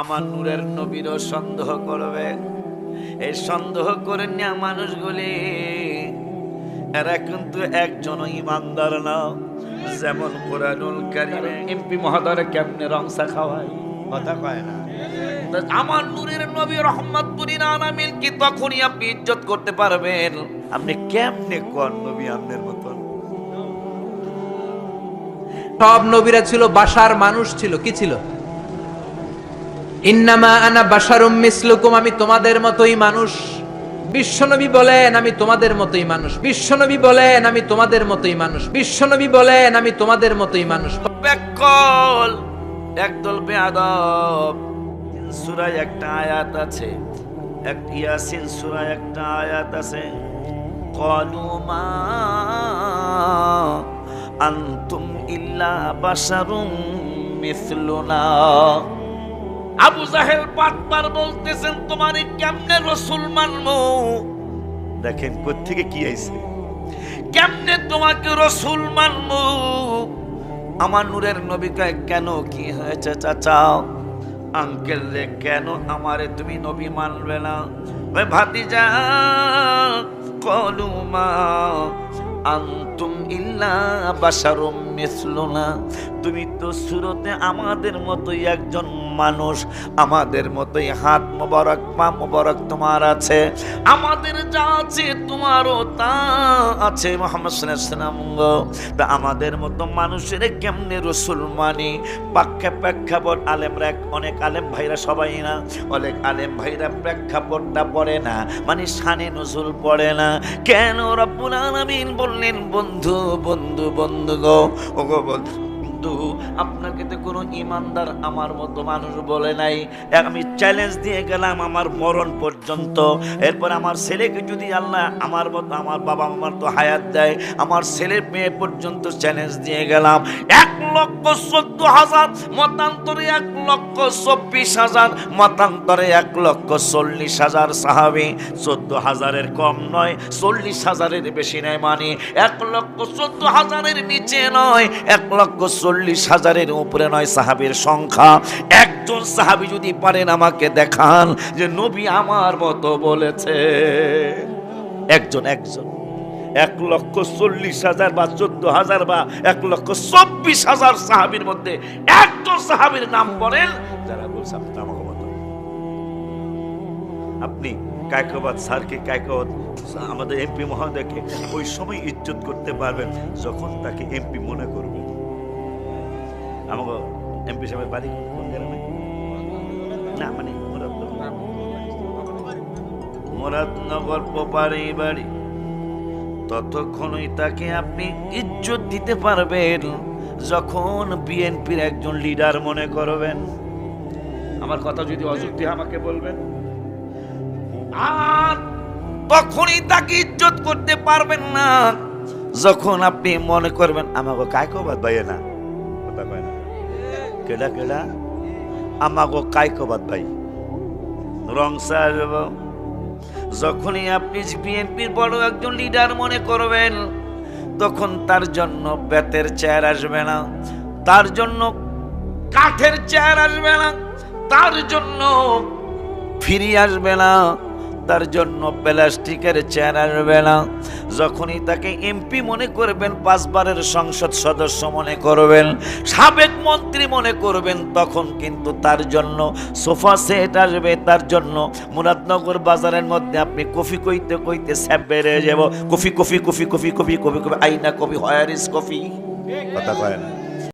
আমার নূরের নবীরও সন্দেহ করবে। এই সন্দেহ করে নেওয়া মানুষগুলি এরা কিন্তু একজন ইমানদার না যেমন কোরআনুল কারিমে। এমপি মহোদয় কেমনে রংসা খাওয়ায়? কথা কয় না। আমার নূরের নবী রহমতপুরিন আনামিল কি তখনই আপনি ইজ্জত করতে পারবেন? আপনি কেমনে কোন নবী আপনার মতন? সব নবীরা ছিল বাসার মানুষ ছিল কি ছিল? ইন্নামা আনা বাসারুম মিসলুকুম আমি তোমাদের মতোই মানুষ। বিশ্বনবী বলেন, আমি তোমাদের মতোই মানুষ। বিশ্বনবী বলেন, আমি তোমাদের মতোই মানুষ। বিশ্বনবী বলেন, আমি তোমাদের মতোই মানুষ। বেকল, একদল বেয়াদব সুরায় একটা আয়াত আছে। এক ইয়াসিন সুরায় একটা আয়াত আছে। কলু মা আনতুম ইল্লা বাশারুম মিথলুনা আবু জাহেল পাটবার বলতেছেন তোমার কেমনে রসুল মানবো? দেখেন কোত্থেকে কি আইছে? কেমনে তোমাকে রসুল মানবো? আমার নূরের নবীকে কেন কি হয়েছে চাচা? আঙ্কেল রে কেন আমারে তুমি নবী মানবে না? ওই ভাতিজা কলুমা আন্তুম ইল্লা বাশারুম মিসলুনা। তুমি তো সুরতে আমাদের মতোই একজন মানুষ আমাদের মতোই হাত মোবারক, পা মোবারক তোমার আছে। আমাদের যা আছে তোমারও তা আছে, মোহাম্মদ তা আমাদের মতো মানুষের কেমনে রসুল মানি? পাক্ষা প্রেক্ষাপট এক- অনেক আলেম ভাইরা সবাই না। অনেক আলেম ভাইরা প্রেক্ষাপটটা পড়ে না মানে শানে নজরুল পড়ে না। কেন রব্বুল আলামিন বললেন, বন্ধু বন্ধু বন্ধু গো? ও গো বন্ধু বন্ধু, আপনাকে তো কোনো ইমানদার আমার মতো মানুষ বলে নাই। আমি চ্যালেঞ্জ দিয়ে গেলাম আমার মরণ পর্যন্ত। এরপর আমার ছেলেকে যদি আল্লাহ আমার মতো, আমার বাবা আমার তো হায়াত দেয়, আমার ছেলে মেয়ে পর্যন্ত চ্যালেঞ্জ দিয়ে গেলাম। এক লক্ষ চোদ্দ হাজার, মতান্তরে এক লক্ষ চব্বিশ হাজার, মতান্তরে এক লক্ষ চল্লিশ হাজার সাহাবি। চোদ্দ হাজারের কম নয়, চল্লিশ হাজারের বেশি নয় মানে এক লক্ষ চোদ্দ হাজারের নিচে নয়, এক লক্ষ চল্লিশ হাজারের উপরে নয় সাহাবির সংখ্যা। একজন সাহাবি যদি পারেন আমাকে দেখান যে নবী আমার মতো বলেছে। একজন একজন। এক লক্ষ চল্লিশ হাজার বা চোদ্দ হাজার বা এক লক্ষ চব্বিশ হাজার সাহাবির মধ্যে একজন সাহাবির নাম বলেন যারা বলছে, আপনি আমাকে মতো আপনি কায়কবাদ, স্যারকে কায়কবাদ, আমাদের এমপি মহোদয়কে ওই সময় ইজ্জত করতে পারবেন যখন তাকে এমপি মনে করবেন আমাকে এমপি সাহেবের বাড়ি কোন গ্রামে? না মানে মুরাদনগর। মুরাদনগর পোপারি বাড়ি। ততক্ষণই তাকে আপনি ইজ্জত দিতে পারবেন যখন বিএনপির একজন লিডার মনে করবেন। আমার কথা যদি অযুক্তি আমাকে বলবেন। আর তখনই তাকে ইজ্জত করতে পারবেন না, যখন আপনি মনে করবেন আমাকে কায়কবাদ ভাই না কথা কয় না। কেডা কেডা? আমাকে কায়কবাদ ভাই? রং সাহেব যখনই আপনি বিএনপির বড় একজন লিডার মনে করবেন, তখন তার জন্য বেতের চেয়ার আসবে না, তার জন্য কাঠের চেয়ার আসবে না, তার জন্য ফিরি আসবে না। তার জন্য প্লাস্টিকের চেয়ার আসবে না। যখনই তাকে এমপি মনে করবেন, পাঁচবারের সংসদ সদস্য মনে করবেন, সাবেক মন্ত্রী মনে করবেন, তখন কিন্তু তার জন্য সোফা সেট আসবে, তার জন্য মুরাদনগর বাজারের মধ্যে আপনি কফি কইতে কইতে স্যাপ বেড়ে যাব। Coffee coffee coffee coffee coffee coffee coffee, আইনা কফি হয়ার ইস কফি। কথা কয় না।